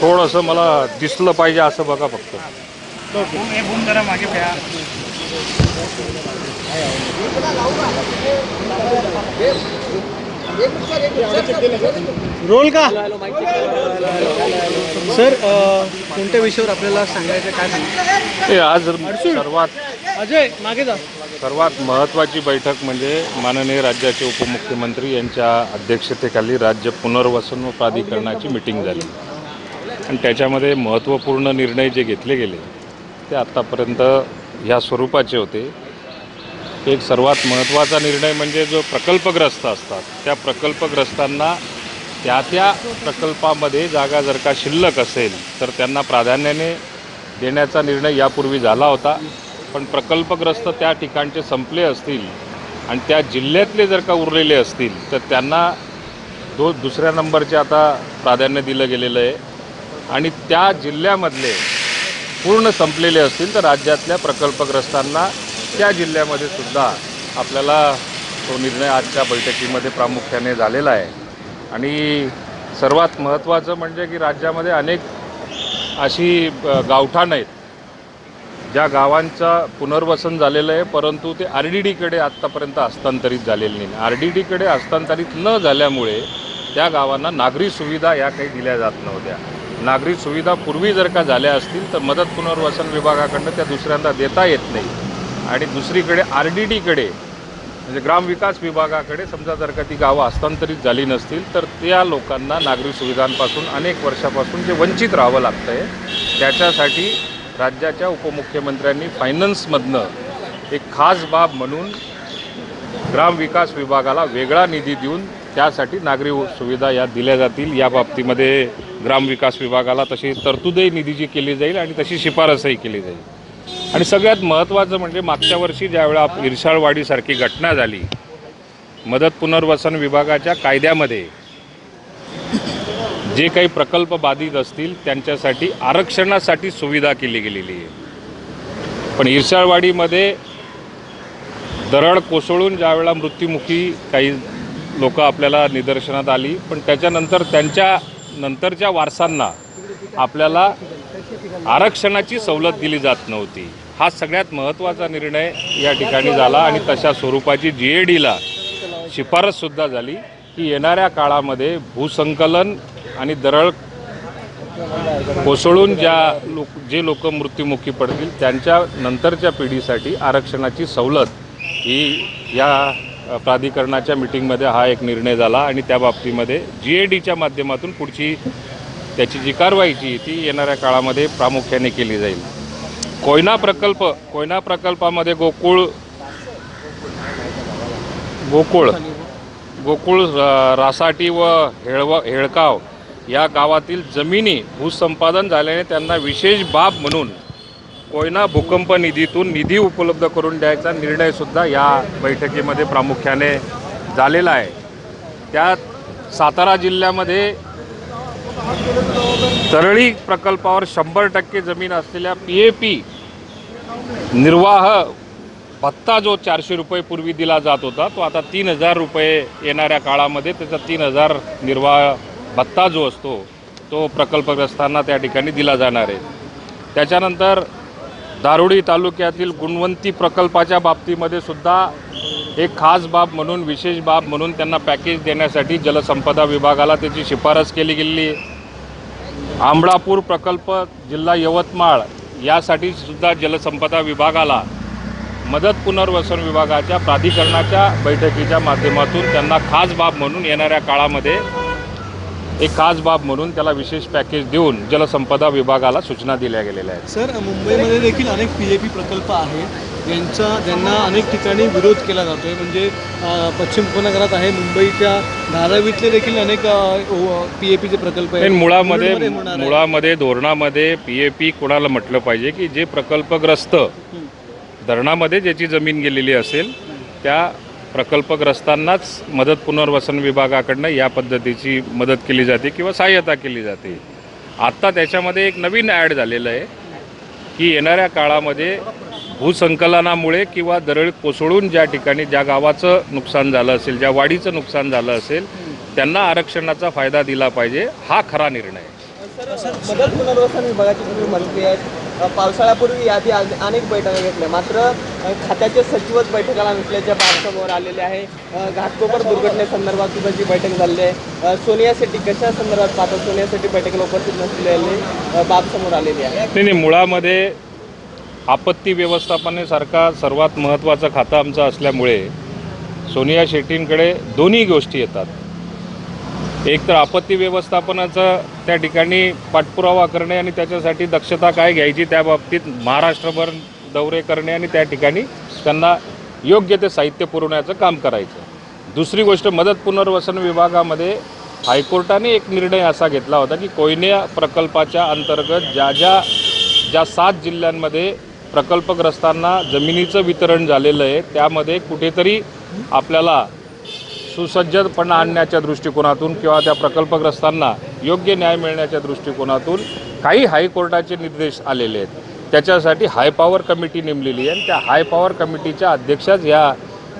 थोडंसं मला दिसलं पाहिजे असं बघा फक्त. रोल का? सर अ, कोणत्या विषयावर आपल्याला सांगायचं काय सांगा हे आज सर्वात अजय मागे जा. सर्वात महत्त्वाची बैठक म्हणजे माननीय राज्याचे उपमुख्यमंत्री यांच्या अध्यक्षतेखाली राज्य पुनर्वसन व प्राधिकरणाची मिटिंग झाली. आणि त्याच्यामध्ये महत्त्वपूर्ण निर्णय जे घेतले गेले ते आत्तापर्यंत ह्या स्वरूपाचे होते. एक सर्वात महत्त्वाचा निर्णय म्हणजे जो प्रकल्पग्रस्त असतात. त्या प्रकल्पग्रस्तांना त्या त्या प्रकल्पामध्ये जागा जर का शिल्लक असेल तर त्यांना प्राधान्याने देण्याचा निर्णय यापूर्वी झाला होता. पण प्रकल्पग्रस्त त्या ठिकाणचे संपले असतील आणि त्या जिल्ह्यातले जर का उरलेले असतील तर त्यांना दो दुसऱ्या नंबरचे आता प्राधान्य दिलं गेलेलं आहे. आणि त्या जिल्ह्यामधले पूर्ण संपलेले असतील तर राज्यातल्या प्रकल्पग्रस्तांना त्या जिल्ह्यामध्ये सुद्धा आपल्याला तो निर्णय आजच्या बैठकीमध्ये प्रामुख्याने झालेला आहे. आणि सर्वात महत्त्वाचं म्हणजे की राज्यामध्ये अनेक अशी गावठाण गावठाणं आहेत. ज्या गावांचं पुनर्वसन झालेलं आहे परंतु ते आर डी डीकडे आत्तापर्यंत हस्तांतरित झालेले नाही. आर डी डीकडे हस्तांतरित न झाल्यामुळे त्या गावांना नागरी सुविधा या काही दिल्या जात नव्हत्या. नागरी सुविधा पूर्वी जर का झाल्या असतील तर मदत पुनर्वसन विभागाकडनं त्या दुसऱ्यांदा देता येत नाही. आणि दुसरीकडे आर डी डीकडे म्हणजे ग्रामविकास विभागाकडे समजा जर का ती गावं हस्तांतरित झाली नसतील तर त्या लोकांना नागरी सुविधांपासून अनेक वर्षापासून जे वंचित राहावं लागतं आहे त्याच्यासाठी राज्याच्या उपमुख्यमंत्र्यांनी फायनान्समधनं एक खास बाब म्हणून ग्रामविकास विभागाला वेगळा निधी देऊन त्यासाठी नागरी सुविधा या दिल्या जातील. या बाबतीमध्ये ग्रामविकास विभागाला तशी तरतूदही निधीची केली जाईल आणि तशी शिफारसही केली जाईल. आणि सगळ्यात महत्त्वाचं म्हणजे मागच्या वर्षी ज्यावेळा आप- इरशाळवाडीसारखी घटना झाली मदत पुनर्वसन विभागाच्या कायद्यामध्ये जे काही प्रकल्प बाधित असतील त्यांच्यासाठी आरक्षणासाठी सुविधा केली गेलेली आहे. पण इरशाळवाडीमध्ये दरड कोसळून ज्यावेळेला मृत्युमुखी काही लोक आपल्याला निदर्शनात आली पण त्याच्यानंतर त्यांच्या नंतरच्या वारसांना आपल्याला आरक्षणाची सवलत दिली जात नव्हती. हा सगळ्यात महत्त्वाचा निर्णय या ठिकाणी झाला आणि तशा स्वरूपाची जी ए डीला शिफारससुद्धा झाली की येणाऱ्या काळामध्ये भूसंकलन आणि दरळ कोसळून ज्या लोक जे लोक मृत्युमुखी पडतील त्यांच्या नंतरच्या पिढीसाठी आरक्षणाची सवलत ही या प्राधिकरणाच्या मिटिंगमध्ये हा एक निर्णय झाला आणि त्या बाबतीमध्ये जी ए डीच्या माध्यमातून पुढची त्याची जी कारवाईची ती येणाऱ्या काळामध्ये प्रामुख्याने केली जाईल. कोयना प्रकल्प कोयना प्रकल्पामध्ये गोकुळ गोकुळ गोकुळ रासाटी व हेळव हेळकाव या गावातील जमिनी भूसंपादन झाल्याने त्यांना विशेष बाब म्हणून कोयना भूकंप निधीतून निधी उपलब्ध करून द्यायचा निर्णयसुद्धा या बैठकीमध्ये प्रामुख्याने झालेला आहे. त्यात सातारा जिल्ह्यामध्ये तरळी प्रकल्पावर शंभर टक्के जमीन असलेल्या पी ए पी निर्वाह भत्ता जो चारशे रुपये पूर्वी दिला जात होता तो आता तीन हजार रुपये येणाऱ्या काळामध्ये त्याचा तीन हजार निर्वाह भत्ता जो असतो तो प्रकल्पग्रस्तांना त्या ठिकाणी दिला जाणार आहे. त्याच्यानंतर दारुडी तालुक्यातील गुणवंती प्रकल्पाच्या बाबतीमध्ये सुद्धा एक खास बाब म्हणून विशेष बाब म्हणून त्यांना पॅकेज देण्यासाठी जलसंपदा विभागाला त्याची शिफारस केली गेलेली आहे. आंबळापूर प्रकल्प जिल्हा यवतमाळ यासाठी सुद्धा जलसंपदा विभागाला मदत पुनर्वसन विभागाच्या प्राधिकरणाच्या बैठकीच्या माध्यमातून त्यांना खास बाब म्हणून येणाऱ्या काळामध्ये एक खास बाब म्हणून त्याला विशेष पॅकेज देऊन जलसंपदा विभागाला सूचना दिल्या गेलेल्या आहेत. सर मुंबईमध्ये देखील अनेक पी ए पी प्रकल्प आहेत. ज्यांचा ज्यांना अनेक ठिकाणी विरोध केला जातोय. म्हणजे अ, पश्चिम उपनगरात आहे मुंबईच्या धारावीतले देखील अनेक पी ए पीचे प्रकल्प आहेत. मुळामध्ये आहे. मुळामध्ये धोरणामध्ये पी ए पी कोणाला म्हटलं पाहिजे की जे प्रकल्पग्रस्त धरणामध्ये ज्याची जमीन गेलेली असेल त्या प्रकल्पग्रस्तांनाच मदत पुनर्वसन विभागाकडनं या पद्धतीची मदत केली जाते किंवा सहाय्यता केली जाते. आत्ता त्याच्यामध्ये एक नवीन ॲड झालेलं आहे की येणाऱ्या काळामध्ये भूसंकलनामुळे किंवा दरड कोसळून ज्या ठिकाणी ज्या गावाचं नुकसान झालं असेल ज्या वाडीचं नुकसान झालं असेल त्यांना आरक्षणाचा फायदा दिला पाहिजे हा खरा निर्णय पावसाळ्यापूर्वी यादी आ- अनेक बैठका घेतल्या. मात्र खात्याचे सचिवच बैठकाला नसल्याच्या बाब आलेले आहे घाटकोपर दुर्घटनेसंदर्भात सुद्धा जी बैठक झालेली आहे सोनिया शेट्टी कशा संदर्भात पाहतात सोनिया शेट्टी बैठकीला उपस्थित नसलेली बाबसमोर बाब समोर आलेली आहे. नाही नाही मुळामध्ये आपत्ती व्यवस्थापनेसारखा सर्वात महत्त्वाचं खातं आमचं असल्यामुळे सोनिया शेट्टींकडे दोन्ही गोष्टी येतात. एक तर आपत्ती व्यवस्थापनाचं त्या ठिकाणी पाठपुरावा करणे आणि त्याच्यासाठी दक्षता काय घ्यायची त्या बाबतीत महाराष्ट्रभर दौरे करणे आणि त्या ठिकाणी त्यांना योग्य ते साहित्य पुरवण्याचं काम करायचं. दुसरी गोष्ट मदत पुनर्वसन विभागामध्ये हायकोर्टाने एक निर्णय असा घेतला होता की कोयन्या प्रकल्पाच्या अंतर्गत ज्या ज्या ज्या सात जिल्ह्यांमध्ये प्रकल्पग्रस्तांना जमिनीचं वितरण झालेलं आहे त्यामध्ये कुठेतरी आपल्याला सुसज्जपणा आणण्याच्या दृष्टिकोनातून किंवा त्या प्रकल्पग्रस्तांना योग्य न्याय मिळण्याच्या दृष्टिकोनातून काही हायकोर्टाचे निर्देश आलेले आहेत. त्याच्यासाठी हाय पॉवर कमिटी नेमलेली आहे आणि त्या हाय पॉवर कमिटीच्या अध्यक्षाच ह्या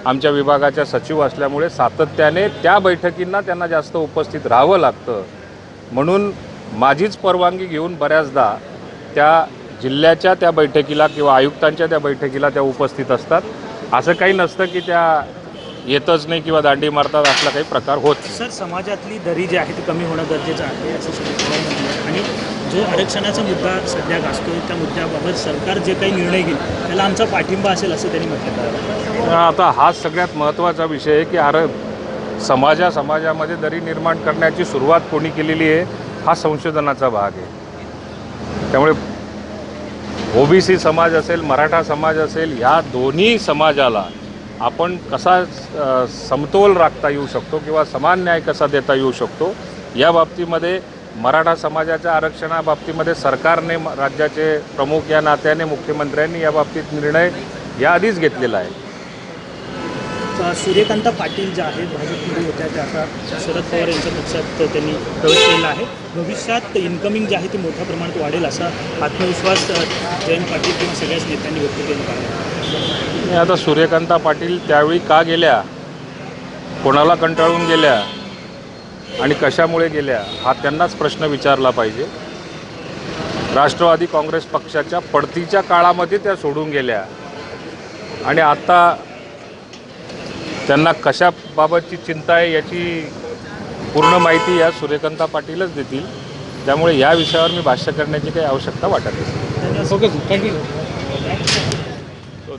आमच्या विभागाच्या सचिव असल्यामुळे सातत्याने त्या बैठकींना त्यांना जास्त उपस्थित राहावं लागतं. म्हणून माझीच परवानगी घेऊन बऱ्याचदा त्या जिल्ह्याच्या त्या बैठकीला किंवा आयुक्तांच्या त्या बैठकीला त्या उपस्थित असतात. असं काही नसतं की त्या येतच नाही किंवा दांडी मारतात असला काही प्रकार होत नाही. सर समाजातली दरी जी आहे ती कमी होणं गरजेचं आहे असं म्हटलं आणि जो आरक्षणाचा मुद्दा सध्या गाजतोय त्या मुद्द्याबाबत सरकार जे काही निर्णय घेईल त्याला आमचा पाठिंबा असेल असं त्यांनी म्हटलं आहे. आता हा सगळ्यात महत्त्वाचा विषय आहे की अरे समाजा समाजामध्ये दरी निर्माण करण्याची सुरुवात कोणी केलेली आहे हा संशोधनाचा भाग आहे. त्यामुळे ओबीसी समाज असेल मराठा समाज असेल ह्या दोन्ही समाजाला आपण कसा समतोल राखता येऊ शकतो किंवा समान न्याय कसा देता येऊ शकतो या बाबतीमध्ये मराठा समाजाच्या आरक्षणाबाबतीमध्ये सरकारने म- राज्याचे प्रमुख या नात्याने मुख्यमंत्र्यांनी या बाबतीत निर्णय याआधीच घेतलेला आहे. सूर्यकांता पाटील ज्या आहेत भाजपमध्ये होत्या त्या आता शरद पवार यांच्या पक्षात त्यांनी प्रवेश केला आहे. भविष्यात इन्कमिंग जे आहे ते मोठ्या प्रमाणात वाढेल असा आत्मविश्वास जयंत पाटील किंवा सगळ्याच नेत्यांनी व्यक्त केला पाहिजे आता सूर्यकांता पाटील त्यावेळी का गेल्या? कोणाला कंटाळून गेल्या? आणि कशामुळे गेल्या? हा त्यांनाच प्रश्न विचारला पाहिजे. राष्ट्रवादी काँग्रेस पक्षाच्या पडतीच्या काळामध्ये त्या सोडून गेल्या. आणि आता त्यांना कशाबाबतची चिंता आहे याची पूर्ण माहिती या सूर्यकांता पाटीलच देतील. त्यामुळे या विषयावर मी भाष्य करण्याची काही आवश्यकता वाटत नाही. ओके थँक्यू तो